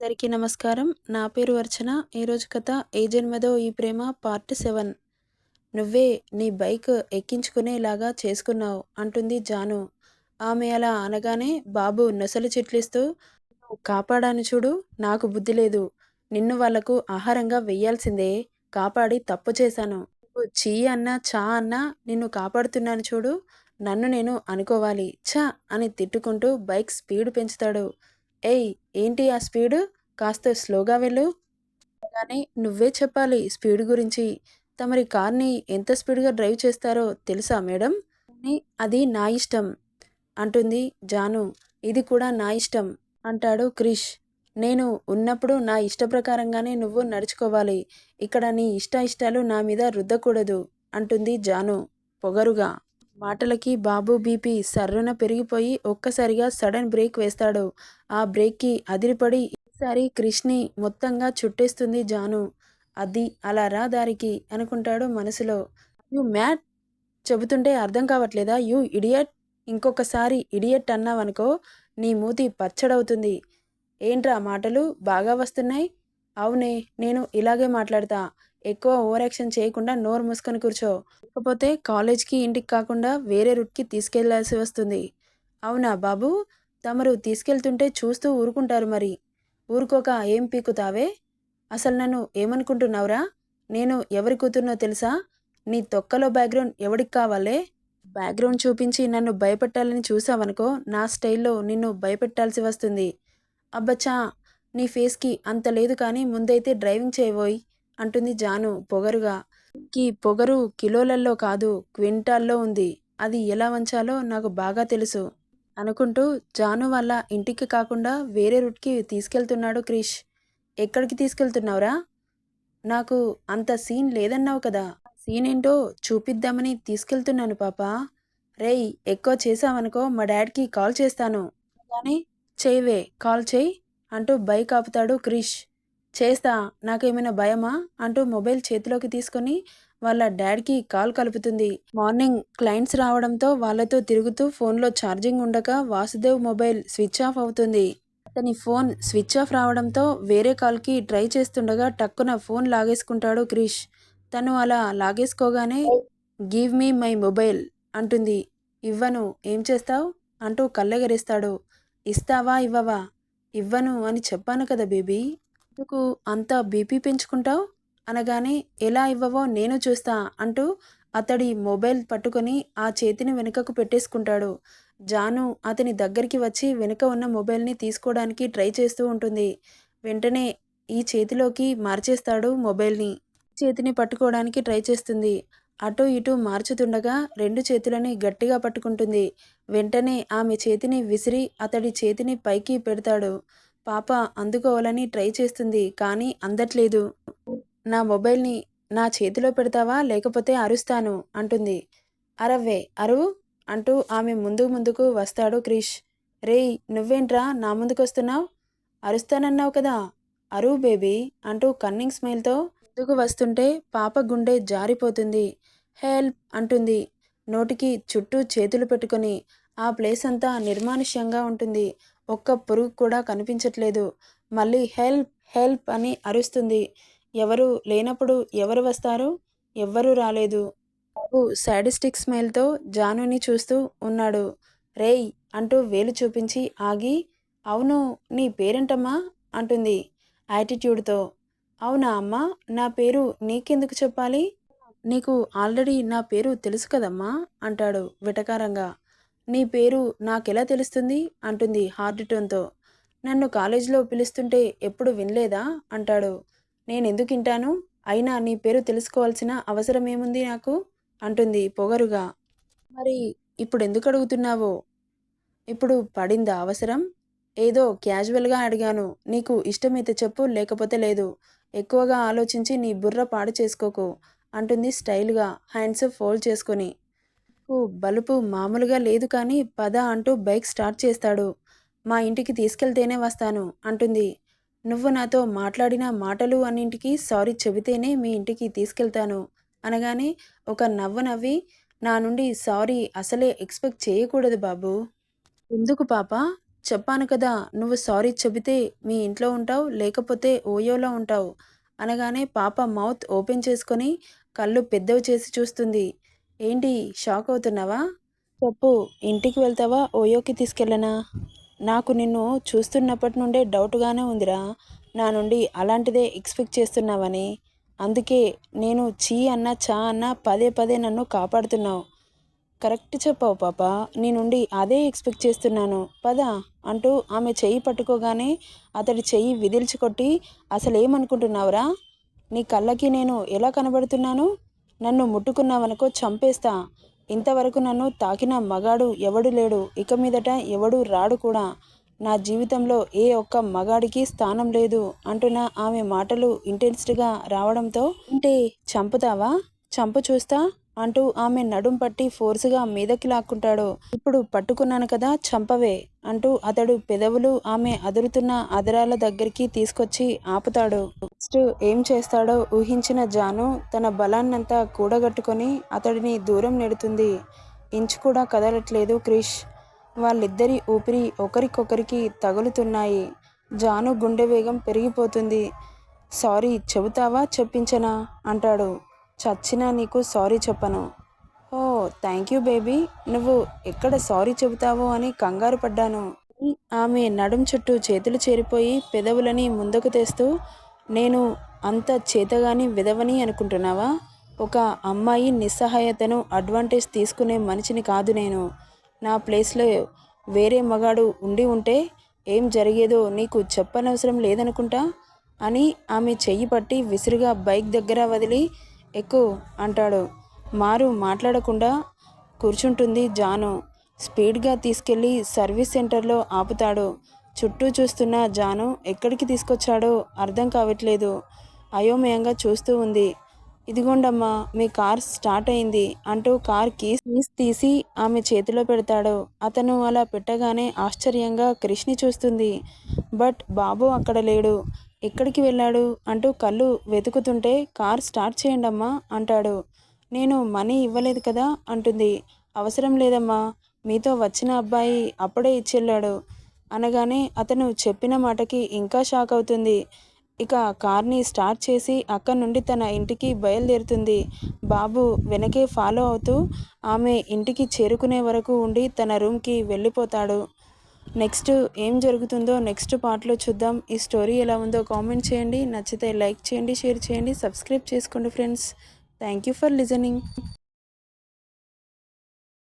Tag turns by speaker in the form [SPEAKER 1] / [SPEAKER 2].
[SPEAKER 1] అందరికీ నమస్కారం. నా పేరు అర్చన. ఈరోజు కథ ఏ జన్మదో ఈ ప్రేమ పార్ట్ సెవెన్. నువ్వే నీ బైక్ ఎక్కించుకునేలాగా చేసుకున్నావు అంటుంది జాను. ఆమె అలా అనగానే బాబు నొసలు చిట్లిస్తూ కాపాడాను చూడు నాకు బుద్ధి లేదు. నిన్ను వాళ్ళకు ఆహారంగా వెయ్యాల్సిందే. కాపాడి తప్పు చేశాను. చీ అన్నా చా అన్నా నిన్ను కాపాడుతున్నాను చూడు. నన్ను నేను అనుకోవాలి. ఛ! అని తిట్టుకుంటూ బైక్ స్పీడ్ పెంచుతాడు. ఏయ్ ఏంటి ఆ స్పీడు? కాస్త స్లోగా వెళ్ళు. కానీ నువ్వే చెప్పాలి స్పీడ్ గురించి. తమరి కార్ని ఎంత స్పీడ్గా డ్రైవ్ చేస్తారో తెలుసా మేడం? అది నా ఇష్టం. అంటుంది జాను. ఇది కూడా నా ఇష్టం అంటాడు క్రిష్. నేను ఉన్నప్పుడు నా ఇష్ట ప్రకారంగానే నువ్వు నడుచుకోవాలి. ఇక్కడ నీ ఇష్ట ఇష్టాలు నా మీద రుద్దకూడదు అంటుంది జాను పొగరుగా. మాటలకి బాబు బీపీ సర్రున పెరిగిపోయి ఒక్కసారిగా సడన్ బ్రేక్ వేస్తాడు. ఆ బ్రేక్కి అదిరిపడి ఈసారి క్రిష్ని మొత్తంగా చుట్టేస్తుంది జాను. అది అలా రా దారికి అనుకుంటాడు మనసులో. యు మ్యాట్ చెబుతుంటే అర్థం కావట్లేదా? You idiot? ఇంకొకసారి ఇడియట్ అన్నావనుకో నీ మూతి పచ్చడవుతుంది. ఏంట్రా మాటలు? బాగా వస్తున్నాయి? అవునే నేను ఇలాగే మాట్లాడతా. ఎక్కువ ఓవర్ యాక్షన్ చేయకుండా నోరు మూసుకొని కూర్చో. లేకపోతే కాలేజ్కి ఇంటికి కాకుండా వేరే రూట్కి తీసుకెళ్ళాల్సి వస్తుంది. అవునా బాబు? తమరు తీసుకెళ్తుంటే చూస్తూ ఊరుకుంటారు మరి. ఊరుకోక ఏం పీకుతావే? అసలు నన్ను ఏమనుకుంటున్నావురా? నేను ఎవరి కూతుర్నో తెలుసా? నీ తొక్కలో బ్యాక్గ్రౌండ్ ఎవడికి కావాలే? బ్యాక్గ్రౌండ్ చూపించి నన్ను భయపెట్టాలని చూసావనుకో నా స్టైల్లో నిన్ను భయపెట్టాల్సి వస్తుంది. అబ్బచ్చా! నీ ఫేస్కి అంత లేదు కానీ ముందైతే డ్రైవింగ్ చేయబోయి. అంటుంది జాను పొగరుగా. కీ పొగరు కిలోలల్లో కాదు క్వింటాల్లో ఉంది. అది ఎలా వంచాలో నాకు బాగా తెలుసు అనుకుంటూ జాను వాళ్ళ ఇంటికి కాకుండా వేరే రూట్కి తీసుకెళ్తున్నాడు క్రిష్. ఎక్కడికి తీసుకెళ్తున్నావురా? నాకు అంత సీన్ లేదన్నావు కదా. సీన్ ఏంటో చూపిద్దామని తీసుకెళ్తున్నాను పాప. రేయ్ ఎక్కువ చేసావనుకో మా డాడ్కి కాల్ చేస్తాను. కానీ చేయవే కాల్ చేయి అంటూ బైక్ ఆపుతాడు క్రిష్. చేస్తా నాకేమైనా భయమా? అంటూ మొబైల్ చేతిలోకి తీసుకొని వాళ్ళ డాడ్కి కాల్ కలుపుతుంది. మార్నింగ్ క్లయింట్స్ రావడంతో వాళ్ళతో తిరుగుతూ ఫోన్లో ఛార్జింగ్ ఉండగా వాసుదేవ్ మొబైల్ స్విచ్ ఆఫ్ అవుతుంది. అతని ఫోన్ స్విచ్ ఆఫ్ రావడంతో వేరే కాల్కి ట్రై చేస్తుండగా టక్కున ఫోన్ లాగేసుకుంటాడు క్రిష్. తను అలా లాగేసుకోగానే గివ్ మీ మై మొబైల్ అంటుంది. ఇవ్వను ఏం చేస్తావు? అంటూ కళ్ళెగరేస్తాడు. ఇస్తావా ఇవ్వవా? ఇవ్వను అని చెప్పాను కదా బేబీ. ఎందుకు అంత బీపీ పెంచుకుంటావు? అనగానే ఎలా ఇవ్వవో నేను చూస్తా అంటూ అతడి మొబైల్ పట్టుకొని ఆ చేతిని వెనుకకు పెట్టేసుకుంటాడు. జాను అతని దగ్గరికి వచ్చి వెనుక ఉన్న మొబైల్ని తీసుకోవడానికి ట్రై చేస్తూ ఉంటుంది. వెంటనే ఈ చేతిలోకి మార్చేస్తాడు మొబైల్ని. చేతిని పట్టుకోవడానికి ట్రై చేస్తుంది. అటు ఇటు మార్చుతుండగా రెండు చేతులని గట్టిగా పట్టుకుంటుంది. వెంటనే ఆమె చేతిని విసిరి అతడి చేతిని పైకి పెడతాడు. పాప అందుకోవాలని ట్రై చేస్తుంది కానీ అందట్లేదు. నా మొబైల్ని నా చేతిలో పెడతావా? లేకపోతే అరుస్తాను అంటుంది. అరవ్వే అరువు అంటూ ఆమె ముందు ముందుకు వస్తాడు క్రిష్. రేయ్ నువ్వేంట్రా నా ముందుకు వస్తున్నావు అరుస్తానన్నావు కదా. అరువు బేబీ అంటూ కన్నింగ్ స్మైల్తో ముందుకు వస్తుంటే పాప గుండె జారిపోతుంది. హెల్ప్ అంటుంది. నోటికి చుట్టూ చేతులు పెట్టుకొని ఆ ప్లేస్ అంతా నిర్మానుష్యంగా ఉంటుంది. ఒక్క పురుగు కూడా కనిపించట్లేదు. మళ్ళీ హెల్ప్ హెల్ప్ అని అరుస్తుంది. ఎవరు లేనప్పుడు ఎవరు వస్తారు? ఎవ్వరూ రాలేదు. బాబు సాడిస్టిక్ స్మైల్తో జానుని చూస్తూ ఉన్నాడు. రేయ్ అంటూ వేలు చూపించి ఆగి అవును నీ పేరేంటమ్మా? అంటుంది యాటిట్యూడ్తో. అవునా అమ్మా నా పేరు నీకెందుకు చెప్పాలి? నీకు ఆల్రెడీ నా పేరు తెలుసు కదమ్మా? అంటాడు విటకారంగా. నీ పేరు నాకెలా తెలుస్తుంది? అంటుంది హార్డ్ టోన్తో. నన్ను కాలేజీలో పిలుస్తుంటే ఎప్పుడు వినలేదా? అంటాడు. నేనెందుకు వింటాను? అయినా నీ పేరు తెలుసుకోవాల్సిన అవసరం ఏముంది నాకు? అంటుంది పొగరుగా. మరి ఇప్పుడు ఎందుకు అడుగుతున్నావో? ఇప్పుడు పడిందా అవసరం? ఏదో క్యాజువల్గా అడిగాను. నీకు ఇష్టమైతే చెప్పు లేకపోతే లేదు. ఎక్కువగా ఆలోచించి నీ బుర్ర పాడు చేసుకోకు అంటుంది స్టైల్గా హ్యాండ్స్ ఫోల్డ్ చేసుకొని. బలుపు మామూలుగా లేదు కానీ పద అంటూ బైక్ స్టార్ట్ చేస్తాడు. మా ఇంటికి తీసుకెళ్తేనే వస్తాను అంటుంది. నువ్వు నాతో మాట్లాడిన మాటలు అన్నింటికి సారీ చెబితేనే మీ ఇంటికి తీసుకెళ్తాను అనగానే ఒక నవ్వు నవ్వి నా నుండి సారీ అసలే ఎక్స్పెక్ట్ చేయకూడదు బాబు. ఎందుకు పాప? చెప్పాను కదా నువ్వు సారీ చెబితే మీ ఇంట్లో ఉంటావు లేకపోతే ఓయోలో ఉంటావు అనగానే పాప మౌత్ ఓపెన్ చేసుకొని కళ్ళు పెద్దవి చేసి చూస్తుంది. ఏంటి షాక్ అవుతున్నావా? చెప్పు ఇంటికి వెళ్తావా? ఓయోకి తీసుకెళ్ళనా? నాకు నిన్ను చూస్తున్నప్పటి నుండే డౌట్గానే ఉందిరా. నా నుండి అలాంటిదే ఎక్స్పెక్ట్ చేస్తున్నావని. అందుకే నేను చీ అన్న చా అన్న పదే పదే నన్ను కాపాడుతున్నావు. కరెక్ట్ చెప్పావు పాప. నీ నుండి అదే ఎక్స్పెక్ట్ చేస్తున్నాను. పదా అంటూ ఆమె చెయ్యి పట్టుకోగానే అతడి చెయ్యి విదిల్చి కొట్టి అసలు ఏమనుకుంటున్నావురా నీ కళ్ళకి నేను ఎలా కనబడుతున్నాను? నన్ను ముట్టుకున్నావనుకో చంపేస్తా. ఇంతవరకు నన్ను తాకిన మగాడు ఎవడు లేడు. ఇక మీదట ఎవడు రాడు కూడా. నా జీవితంలో ఏ ఒక్క మగాడికి స్థానం లేదు అంటున్న ఆమె మాటలు ఇంటెన్స్డ్గా రావడంతో అంటే చంపుతావా? చంపు చూస్తా. అంటూ ఆమె నడుం పట్టి ఫోర్సుగా మీదకి లాక్కుంటాడు. ఇప్పుడు పట్టుకున్నాను కదా చంపవే అంటూ అతడు పెదవులు ఆమె అదురుతున్న అదరాల దగ్గరికి తీసుకొచ్చి ఆపుతాడు. నెక్స్ట్ ఏం చేస్తాడో ఊహించిన జాను తన బలాన్నంతా కూడగట్టుకొని అతడిని దూరం నెడుతుంది. ఇంచు కూడా కదలట్లేదు క్రిష్. వాళ్ళిద్దరి ఊపిరి ఒకరికొకరికి తగులుతున్నాయి. జాను గుండె వేగం పెరిగిపోతుంది. సారీ చెబుతావా చెప్పించనా అంటాడు. చచ్చినా నీకు సారీ చెప్పను. Oh thank you baby. నువ్వు ఎక్కడ సారీ చెబుతావో అని కంగారు పడ్డాను. ఆమె నడుం చుట్టూ చేతులు చేరిపోయి పెదవులని ముందుకు తెస్తూ నేను అంత చేతగాని విధవని అనుకుంటున్నావా? ఒక అమ్మాయి నిస్సహాయతను అడ్వాంటేజ్ తీసుకునే మనిషిని కాదు నేను. నా ప్లేస్లో వేరే మగాడు ఉండి ఉంటే ఏం జరిగేదో నీకు చెప్పనవసరం లేదనుకుంటా? అని ఆమె చెయ్యి పట్టి విసురుగా బైక్ దగ్గర వదిలి ఎక్కు అంటాడు. మారు మాట్లాడకుండా కూర్చుంటుంది జాను. స్పీడ్గా తీసుకెళ్ళి సర్వీస్ సెంటర్లో ఆపుతాడు. చుట్టూ చూస్తున్న జాను ఎక్కడికి తీసుకొచ్చాడో అర్థం కావట్లేదు. అయోమయంగా చూస్తూ ఉంది. ఇదిగోండమ్మా మీ కార్ స్టార్ట్ అయింది అంటూ కార్ కీస్ కీస్ తీసి ఆమె చేతిలో పెడతాడు. అతను అలా పెట్టగానే ఆశ్చర్యంగా క్రిష్ని చూస్తుంది. బట్ బాబు అక్కడ లేడు. ఎక్కడికి వెళ్ళాడు? అంటూ కళ్ళు వెతుకుతుంటే కార్ స్టార్ట్ చేయండమ్మా అంటాడు. నేను మనీ ఇవ్వలేదు కదా అంటుంది. అవసరం లేదమ్మా మీతో వచ్చిన అబ్బాయి అప్పుడే ఇచ్చెళ్ళాడు అనగానే అతను చెప్పిన మాటకి ఇంకా షాక్ అవుతుంది. ఇక కార్ని స్టార్ట్ చేసి అక్కడి నుండి తన ఇంటికి బయలుదేరుతుంది. బాబు వెనకే ఫాలో అవుతూ ఆమె ఇంటికి చేరుకునే వరకు ఉండి తన రూమ్కి వెళ్ళిపోతాడు. నెక్స్ట్ ఏం జరుగుతుందో నెక్స్ట్ పార్ట్లో చూద్దాం. ఈ స్టోరీ ఎలా ఉందో కామెంట్ చేయండి. నచ్చితే లైక్ చేయండి షేర్ చేయండి సబ్స్క్రైబ్ చేసుకోండి friends. Thank you for listening.